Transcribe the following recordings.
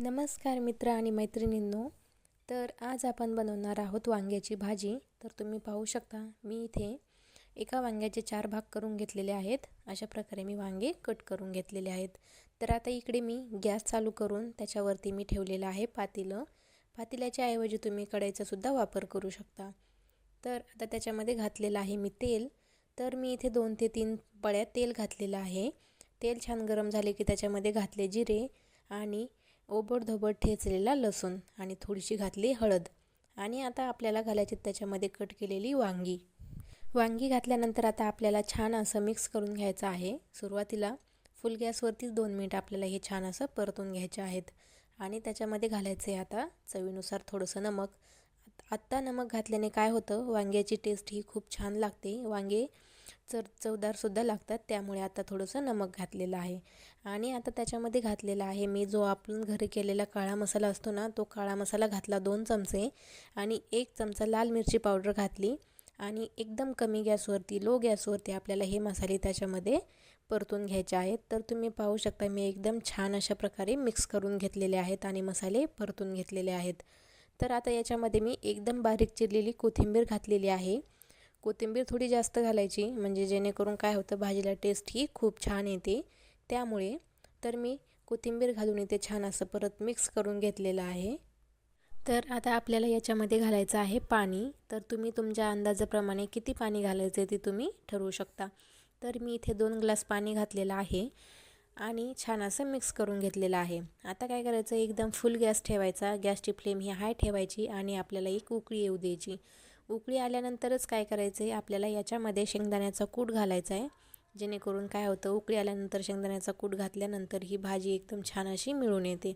नमस्कार मित्र आणि मैत्रिणींनो. तर आज आपण बनवणार आहोत वांग्याची भाजी. तर तुम्ही पाहू शकता मी इथे एका वांग्याचे चार भाग करून घेतलेले आहेत. अशा प्रकारे मी वांगे कट करून घेतलेले आहेत. तर आता इकडे मी गॅस चालू करून त्याच्यावरती मी ठेवलेलं आहे पातेलं. पातेल्याच्या ऐवजी तुम्ही कढईचासुद्धा वापर करू शकता. तर आता त्याच्यामध्ये घातलेलं आहे मी तेल. तर मी इथे दोन ते तीन पळ्या तेल घातलेलं आहे. तेल छान गरम झाले की त्याच्यामध्ये घातले जिरे आणि ओबडधोबड ठेचलेला लसूण आणि थोडीशी घातली हळद. आणि आता आपल्याला घालायची त्याच्यामध्ये कट केलेली वांगी. वांगी घातल्यानंतर आता आपल्याला छान असं मिक्स करून घ्यायचं आहे. सुरुवातीला फुल गॅसवरतीच दोन मिनटं आपल्याला हे छान असं परतून घ्यायचे आहेत. आणि त्याच्यामध्ये घालायचं आहे आता चवीनुसार थोडंसं नमक. आत्ता नमक घातल्याने काय होतं? वांग्याची टेस्ट ही खूप छान लागते. वांगे चर चवदारसुद्धा लागतात. त्यामुळे आता थोडंसं नमक घातलेलं आहे. आणि आता त्याच्यामध्ये घातलेला आहे मी जो आपण घरी केलेला काळा मसाला असतो ना तो काळा मसाला घातला दोन चमचे आणि एक चमचा लाल मिरची पावडर घातली आणि एकदम कमी गॅसवरती लो गॅसवरती आपल्याला हे मसाले त्याच्यामध्ये परतून घ्यायचे आहेत. तर तुम्ही पाहू शकता मी एकदम छान अशा प्रकारे मिक्स करून घेतलेले आहेत आणि मसाले परतून घेतलेले आहेत. तर आता याच्यामध्ये मी एकदम बारीक चिरलेली कोथिंबीर घातलेली आहे. कोथिंबीर थोडी जास्त घालायची म्हणजे जेणेकरून काय होतं भाजीला टेस्ट ही खूप छान येते. त्यामुळे तर मी कोथिंबीर घालून इथे छान असं परत मिक्स करून घेतलेलं आहे. तर आता आपल्याला याच्यामध्ये घालायचं आहे पाणी. तर तुम्ही तुमच्या अंदाजाप्रमाणे किती पाणी घालायचं ते तुम्ही ठरवू शकता. तर मी इथे दोन ग्लास पाणी घातलेलं आहे आणि छान असं मिक्स करून घेतलेलं आहे. आता काय करायचं एकदम फुल गॅस ठेवायचा. गॅसची फ्लेम ही हाय ठेवायची आणि आपल्याला एक उकळी येऊ द्यायची. उकळी आल्यानंतरच काय करायचं आहे? आपल्याला याच्यामध्ये शेंगदाण्याचा कूट घालायचा आहे. जेणेकरून काय होतं? उकळी आल्यानंतर शेंगदाण्याचा कूट घातल्यानंतर ही भाजी एकदम छान अशी मिळून येते.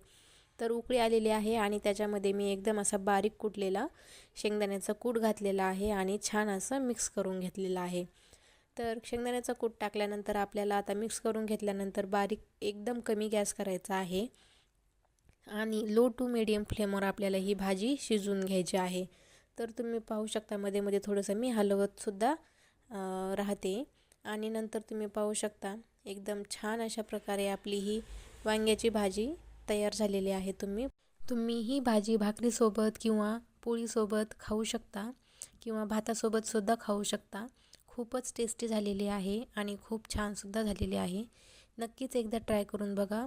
तर उकळी आलेली आहे आणि त्याच्यामध्ये मी एकदम असा बारीक कुटलेला शेंगदाण्याचा कूट घातलेला आहे आणि छान असं मिक्स करून घेतलेलं आहे. तर शेंगदाण्याचा कूट टाकल्यानंतर आपल्याला आता मिक्स करून घेतल्यानंतर बारीक एकदम कमी गॅस करायचा आहे. आणि लो टू मिडियम फ्लेमवर आपल्याला ही भाजी शिजवून घ्यायची आहे. तर तुम्ही पाहू शकता मध्ये मध्ये थोडंसं मी हलवतसुद्धा राहते. आणि नंतर तुम्ही पाहू शकता एकदम छान अशा प्रकारे आपली ही वांग्याची भाजी तयार झालेली आहे तुम्ही. तुम्ही ही भाजी भाकरीसोबत किंवा पोळीसोबत खाऊ शकता किंवा भातासोबतसुद्धा खाऊ शकता. खूपच टेस्टी झालेली आहे आणि खूप छानसुद्धा झालेली आहे. नक्कीच एकदा ट्राय करून बघा.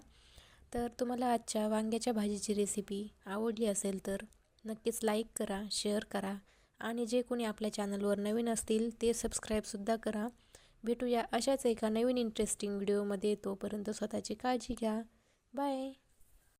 तर तुम्हाला आजच्या वांग्याच्या भाजीची रेसिपी आवडली असेल तर नक्कीच लाईक करा शेअर करा आणि जे कोणी आपल्या चॅनलवर नवीन असतील ते सबस्क्राईबसुद्धा करा. भेटूया अशाच एका नवीन इंटरेस्टिंग व्हिडिओमध्ये तोपर्यंत स्वतःची काळजी घ्या. बाय